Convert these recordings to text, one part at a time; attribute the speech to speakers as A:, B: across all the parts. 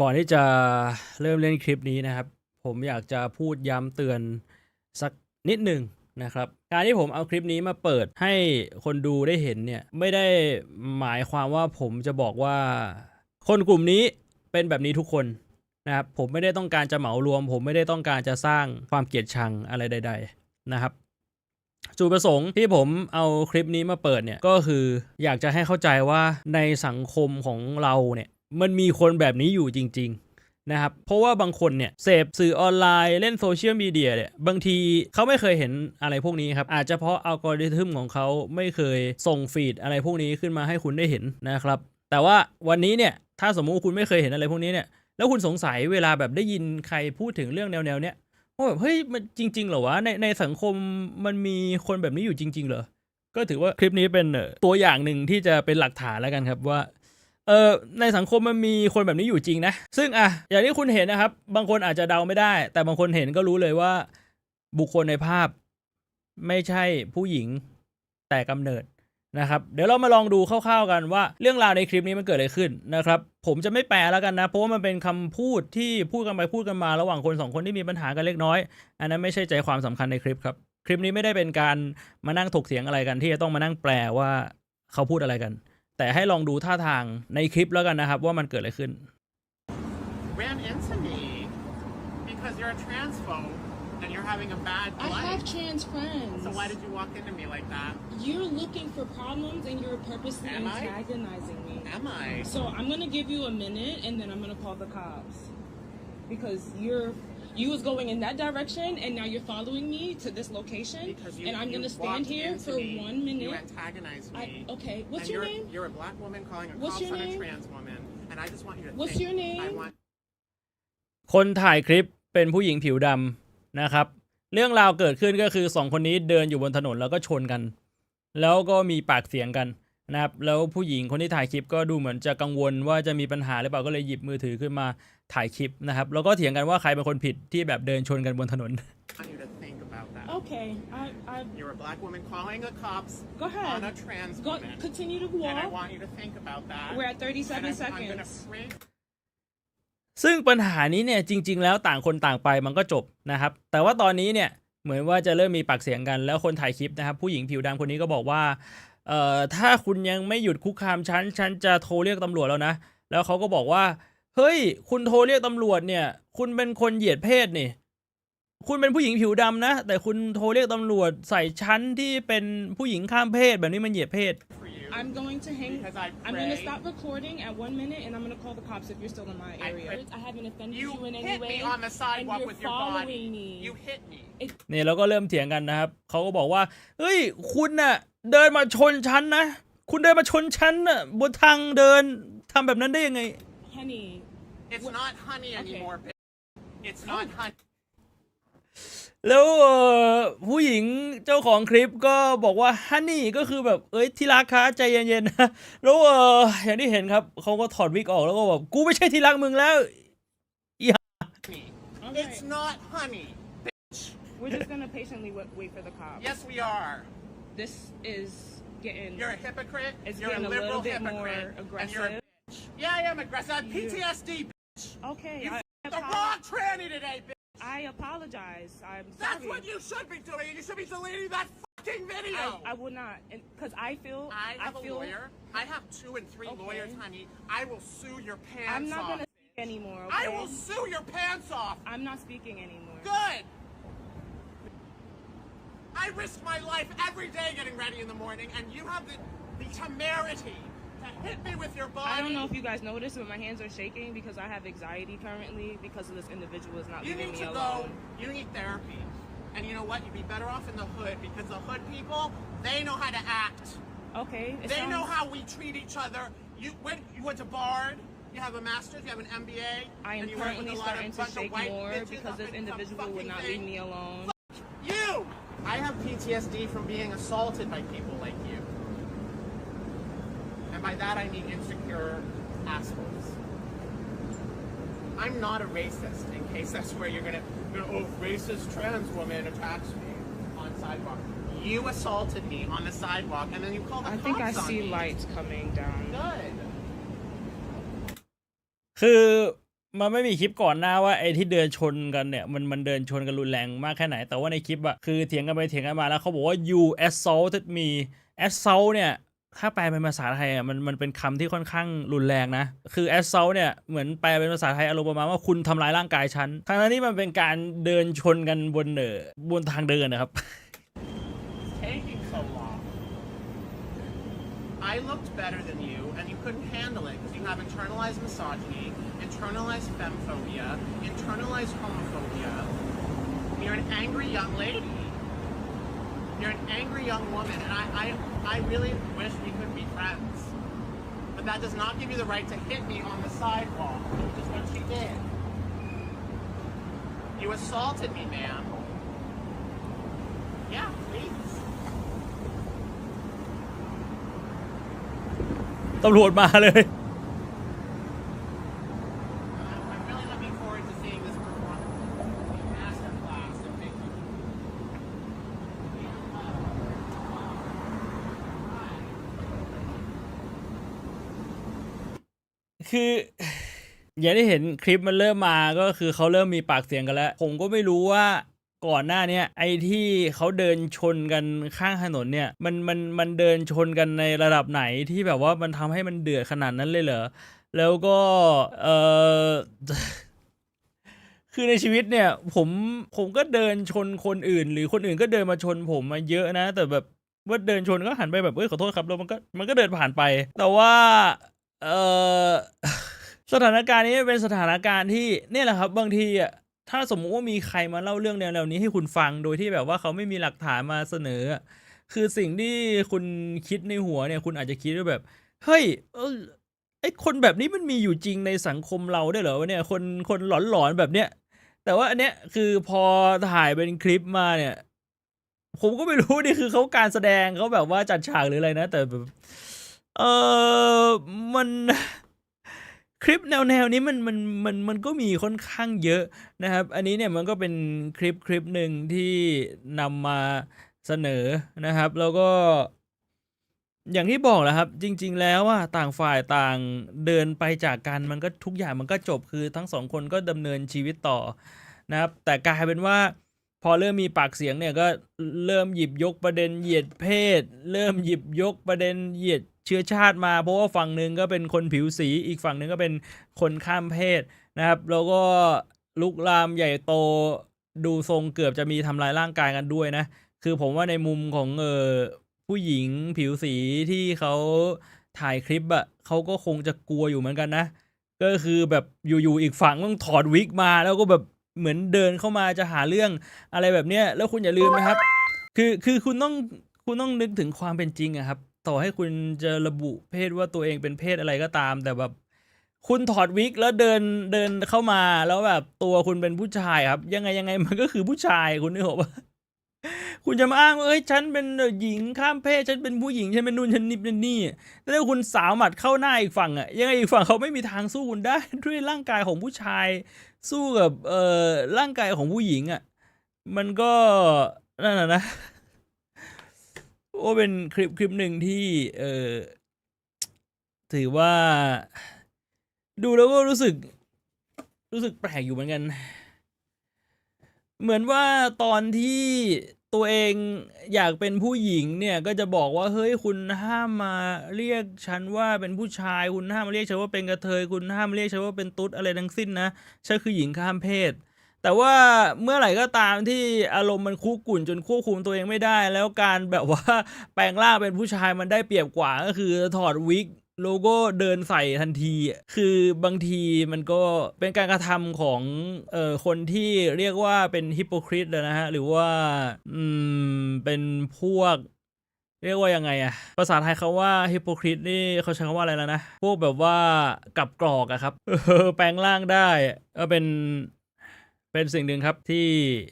A: ก่อนที่จะเริ่มเล่นคลิปนี้นะครับ ผมอยากจะพูดย้ำเตือนสักนิดหนึ่งนะครับ การที่ผมเอาคลิปนี้มาเปิดให้คนดูได้เห็นเนี่ย ไม่ได้หมายความว่าผมจะบอกว่า คนกลุ่มนี้เป็นแบบนี้ทุกคนนะครับผมไม่ได้ต้องการจะเหมารวม ผมไม่ได้ต้องการจะสร้างความเกลียดชังอะไรใด ๆ นะครับจุดประสงค์ที่ผมเอาคลิปนี้มาเปิดเนี่ยก็คืออยากจะให้เข้าใจว่าในสังคมของเราเนี่ย มันมีคนแบบนี้อยู่จริง ๆ นะครับ เพราะว่าบางคนเนี่ยเสพสื่อออนไลน์เล่นโซเชียลมีเดียเนี่ยบางทีเขาไม่เคยเห็นอะไรพวกนี้ครับ อาจจะเพราะอัลกอริทึมของเขาไม่เคยส่งฟีดอะไรพวกนี้ขึ้นมาให้คุณได้เห็นนะครับ แต่ว่าวันนี้เนี่ยถ้าสมมุติคุณไม่เคยเห็นอะไรพวกนี้เนี่ยแล้วคุณสงสัยเวลาแบบได้ยินใครพูดถึงเรื่องแนวๆเนี้ยว่าแบบเฮ้ยมันจริง ๆเหรอวะในในสังคมมันมีคนแบบนี้อยู่จริง ๆ เหรอก็ถือว่าคลิปนี้เป็นตัวอย่างหนึ่งที่จะเป็นหลักฐานแล้วกันครับว่า เออในสังคมมันมีคนแบบนี้อยู่จริงนะ ซึ่งอะอย่างที่คุณเห็นนะครับ บางคนอาจจะเดาไม่ได้ แต่บางคนเห็นก็รู้เลยว่า บุคคลในภาพไม่ใช่ผู้หญิงแต่กำเนิดนะครับ เดี๋ยวเรามาลองดูคร่าวๆกันว่าเรื่องราวในคลิปนี้มันเกิดอะไรขึ้นนะครับ ผมจะไม่แปลแล้วกันนะ เพราะว่ามันเป็นคำพูดที่พูดกันไปพูดกันมาระหว่างคนสองคนที่มีปัญหากันเล็กน้อย อันนั้นไม่ใช่ใจความสำคัญในคลิปครับคลิปนี้ไม่ได้เป็นการมานั่งถกเถียงอะไรกันที่จะต้องมานั่งแปลว่าเขาพูดอะไรกัน แต่ให้ลองดูท่าทางในคลิปแล้วกันนะครับ ว่ามันเกิดอะไรขึ้น
B: ran into me because you're a transphobe and you're having a bad
C: I
B: life.
C: have trans friends.
B: So why did you walk into me like that?
C: You're looking for problems and you're purposely
B: Am I?
C: antagonizing me.
B: Am I?
C: So I'm gonna give you a minute and then I'm gonna call the cops. Because you're you was going in that direction and now you're following me to this location
B: Because you,
C: and I'm
B: you
C: gonna stand
B: walked
C: here
B: into
C: for
B: me,
C: one
B: You
C: minute.
B: antagonized me.
C: I, okay, what's
B: and
C: your
B: you're,
C: name?
B: You're a black woman calling a
C: What's
B: cops
C: your
B: on
C: name?
B: a trans woman, and I just want you to
C: What's
B: think.
C: your name?
B: I want
A: คนถ่ายคลิปเป็นผู้หญิงผิวดำนะครับ เรื่องราวเกิดขึ้นก็คือสองคนนี้เดินอยู่บนถนนแล้วก็ชนกัน แล้วก็มีปากเสียงกัน นะครับแล้วผู้หญิงคนที่ถ่ายคลิปก็ดูเหมือนจะกังวลว่าจะมีปัญหาหรือเปล่าก็เลยหยิบมือถือขึ้นมาถ่ายคลิปนะครับแล้วก็เถียงกันว่าใครเป็นคนผิดที่แบบเดินชนกันบนถนน
B: want you to think about that.
C: Okay, I I
B: You're a black woman calling the cops
C: go ahead.
B: on a trans
C: Go
B: woman,
C: continue to
B: and I
C: walk.
B: want you to think about that.
C: We're at 37
B: and I'm, I'm gonna
C: seconds.
B: break
A: ซึ่งปัญหานี้เนี่ยจริง ๆ แล้วต่างคนต่างไปมันก็จบนะครับ แต่ว่าตอนนี้เนี่ยเหมือนว่าจะเริ่มมีปากเสียงกันแล้วคนถ่ายคลิปนะครับ ผู้หญิงผิวดำคนนี้ก็บอกว่า เอ่อถ้าคุณยังไม่หยุดคุกคามฉันฉันจะโทรเรียกตำรวจแล้วนะ แล้วเขาก็บอกว่าเฮ้ย คุณโทรเรียกตำรวจเนี่ย คุณเป็นคนเหยียดเพศนี่ คุณเป็นผู้หญิงผิวดำนะ แต่คุณโทรเรียกตำรวจใส่ชั้นที่เป็นผู้หญิงข้ามเพศแบบนี้มันเหยียดเพศ
B: for you.
C: I'm going to hang.
B: Because I
C: I'm going to
B: pray-
C: stop recording at one minute, and I'm going to call the cops if you're still in my
B: I
C: area.
B: pray-
C: I, haven't offended
B: You
C: you, in any
B: hit
C: way,
B: me on the
C: and
B: sidewalk
C: you're
B: with your
C: following
B: body.
C: me.
B: You hit me.
A: เนี่ยแล้วก็เริ่มเถียงกันนะครับ เขาก็บอกว่า เฮ้ย คุณน่ะ เดินมาชนฉันนะ คุณเดินมาชนฉันน่ะบนทางเดินทำแบบนั้นได้ยังไง
C: Honey,
B: It's
C: What-
B: not honey
C: Okay.
B: anymore. bitch. It's not honey.
A: แล้วเอ่อผู้หญิงเจ้าของคลิปก็บอกว่าฮันนี่ก็คือแบบเอ้ยที่รักคะใจเย็นๆนะแล้วเอออย่างที่เห็นครับเขาก็ถอดวิกออกแล้วก็แบบกูไม่ใช่ที่รักมึงแล้ว
B: Me.
C: Okay.
B: It's not honey.
C: we're just going to patiently wait, wait for the cops.
B: Yes, we are.
C: This is getting.
B: You're a hypocrite.
C: It's
B: you're
C: getting
B: a
C: a
B: liberal
C: little bit more
B: hypocrite. And you're a
C: aggressive.
B: bitch. Yeah, I am aggressive. I have PTSD. bitch.
C: Okay,
B: You
C: I,
B: f- the wrong tranny today, bitch.
C: I apologize. I'm
B: That's what you should be doing. You should be deleting that fucking video.
C: I, I will not, because I feel.
B: I have a
C: feel,
B: lawyer. I have two and three
C: Okay.
B: lawyers, honey. I will sue your pants
C: I'm not
B: off.
C: gonna speak anymore. Okay?
B: I will sue your pants off.
C: I'm not speaking anymore.
B: Good. I risk my life every day getting ready in the morning, and you have the, the temerity to hit me with your body.
C: I don't know if you guys noticed, but my hands are shaking because I have anxiety currently because of this individual is not
B: You
C: leaving
B: need
C: me
B: to
C: alone.
B: go. You need therapy. And you know what? You'd be better off in the hood because the hood people, they know how to act.
C: Okay.
B: They know how we treat each other. You went. You went to Bard. You have a master's. You have an MBA.
C: I am
B: and you
C: currently starting to shake more because this individual would not leave me alone.
B: You! I have PTSD from being assaulted by people like you. And by that I mean insecure assholes. I'm not a racist, in case that's where you're gonna, you know, oh, racist trans woman attacks me on sidewalk. You assaulted me on the sidewalk, and then you called the
C: I think I
B: on
C: see
B: me.
C: lights coming down.
B: Good.
A: คือ มันไม่มีคลิปก่อนหน้าว่าไอ้ที่เดินชนกันเนี่ยมันมันเดินชนกันรุนแรงมากแค่ไหน แต่ว่าในคลิปอะคือเถียงกันไปเถียงกันมาแล้วเขาบอกว่า you assaulted me assault เนี่ยถ้าแปลเป็นภาษาไทยอะมันมันเป็นคำที่ค่อนข้างรุนแรงนะ คือ assault เนี่ยเหมือนแปลเป็นภาษาไทยอารมณ์ประมาณว่าคุณทำร้ายร่างกายฉันทั้งนั้มันเป็นการเดินชนกันบนเออบนทางเดินนะครับ
B: taking so long? I looked better than you couldn't handle it because you have internalized misogyny, internalized femphobia, internalized homophobia. You're an angry young lady. You're an angry young woman, and I, I, I really wish we could be friends. But that does not give you the right to hit me on the sidewalk, which is what she did. You assaulted me, ma'am.
A: ตำรวจมาเลย คืออย่างที่เห็นคลิปมันเริ่มมาก็คือเขาเริ่มมีปากเสียงกันแล้ว ผมก็ไม่รู้ว่า ก่อนหน้าเนี้ยไอ้ที่เขาเดินชนกันข้างถนนเนี่ยมันมันมันเดินชนกันในระดับไหนที่แบบว่ามันทำให้มันเดือดขนาดนั้นเลยเหรอแล้วก็เออคือในชีวิตเนี่ย ผมผมก็เดินชนคนอื่น หรือคนอื่นก็เดินมาชนผมมาเยอะนะ แต่แบบว่าเดินชนก็หันไปแบบเอ้ยขอโทษครับแล้วมันก็มันก็เดินผ่านไป แต่ว่าเออสถานการณ์นี้เป็นสถานการณ์ที่เนี่ยแหละครับ บางทีอะ ถ้าสมมุติว่ามีใครมาเล่าเรื่องแนวๆนี้ให้คุณฟังโดยที่แบบว่าเขาไม่มีหลักฐานมาเสนอ คือสิ่งที่คุณคิดในหัวเนี่ย คุณอาจจะคิดว่าแบบ เฮ้ยเออไอคนแบบนี้มันมีอยู่จริงในสังคมเราได้เหรอวะเนี่ย คนคนหลอนๆแบบเนี้ยแต่ว่าอันเนี้ยคือพอถ่ายเป็นคลิปมาเนี่ย ผมก็ไม่รู้นี่คือเขาการแสดงเขาแบบว่าจัดฉากหรืออะไรนะ แต่แบบเออมัน คลิปแนวแนวนี้มันมันมันมันก็มีค่อนข้างเยอะนะครับ อันนี้เนี่ยมันก็เป็นคลิปคลิปหนึ่งที่นำมาเสนอนะครับ แล้วก็ อย่างที่บอกแหละครับ จริง ๆ แล้วอะต่างฝ่ายต่างเดินไปจากกันมันก็ทุกอย่างมันก็จบคือทั้งสองคนก็ดำเนินชีวิตต่อนะครับ แต่กลายเป็นว่าพอเริ่มมีปากเสียงเนี่ยก็เริ่มหยิบยกประเด็นเหยียดเพศ เริ่มหยิบยกประเด็นเหยียด เชื้อชาติมาเพราะว่าฝั่งหนึ่งก็เป็นคนผิวสีอีกฝั่งหนึ่งก็เป็นคนข้ามเพศนะครับ แล้วก็ลุกลามใหญ่โตดูทรงเกือบจะมีทำลายร่างกายกันด้วยนะ คือผมว่าในมุมของเออผู้หญิงผิวสีที่เขาถ่ายคลิปอะเขาก็คงจะกลัวอยู่เหมือนกันนะ ก็คือแบบอยู่ๆอีกฝั่งต้องถอดวิกมา แล้วก็แบบเหมือนเดินเข้ามาจะหาเรื่องอะไรแบบเนี้ยแล้วคุณอย่าลืมนะครับ คือคือคุณต้องคุณต้องนึกถึงความเป็นจริงอะครับ ต่อให้คุณจะระบุเพศว่าตัวเองเป็นเพศอะไรก็ตาม แต่แบบคุณถอดวิกแล้วเดินเดินเข้ามาแล้วแบบตัวคุณเป็นผู้ชายครับ ยังไงยังไงมันก็คือผู้ชายคุณนึกออกปะคุณจะมาอ้างว่าเอ้ยฉันเป็นหญิงข้ามเพศฉันเป็นผู้หญิงฉันเป็นนู่นฉันนี่เป็นนี่แต่ถ้าคุณสาวหมัดเข้าหน้าอีกฝั่งอะยังไงอีกฝั่งเขาไม่มีทางสู้คุณได้ ด้วยร่างกายของผู้ชาย สู้กับเอ่อร่างกายของผู้หญิงอะมันก็นั่นแหละนะ โอ้เป็นคลิปคลิปหนึ่งที่เออถือว่า ดูแล้วก็รู้สึก รู้สึกแปลกอยู่เหมือนกัน เหมือนว่าตอนที่ตัวเองอยากเป็นผู้หญิงเนี่ยก็จะบอกว่าเฮ้ยคุณห้ามมาเรียกฉันว่าเป็นผู้ชายคุณห้ามมาเรียกฉันว่าเป็นกระเทยคุณห้ามมาเรียกฉันว่าเป็นตุ๊ดอะไรทั้งสิ้นนะฉันคือหญิงข้ามเพศ แต่ว่าเมื่อไหร่ก็ตามที่อารมณ์มันคุกกุ่นจนควบคุมตัวเองไม่ได้ แล้วการแบบว่าแปลงร่างเป็นผู้ชายมันได้เปรียบกว่าก็คือถอดวิกโลโก้เดินใส่ทันที คือบางทีมันก็เป็นการกระทำของเอ่อคนที่เรียกว่าเป็นฮิปโปคริตนะฮะ หรือว่าอืมเป็นพวก เรียกว่ายังไงอะภาษาไทยเขาว่าฮิปโปคริตนี่เขาใช้คำว่าอะไรแล้วนะ พวกแบบว่ากับกรอกอะครับแปลงร่างได้ ก็เป็น เป็นสิ่งหนึ่งครับที่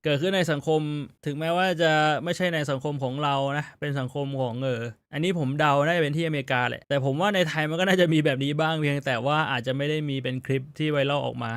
A: เกิดขึ้นในสังคม ถึงแม้ว่าจะไม่ใช่ในสังคมของเรานะเป็นสังคมของเอออันนี้ผมเดาน่าจะเป็นที่อเมริกาแหละแต่ผมว่าในไทยมันก็น่าจะมีแบบนี้บ้างเพียงแต่ว่าอาจจะไม่ได้มีเป็นคลิปที่ไวรัลออกมา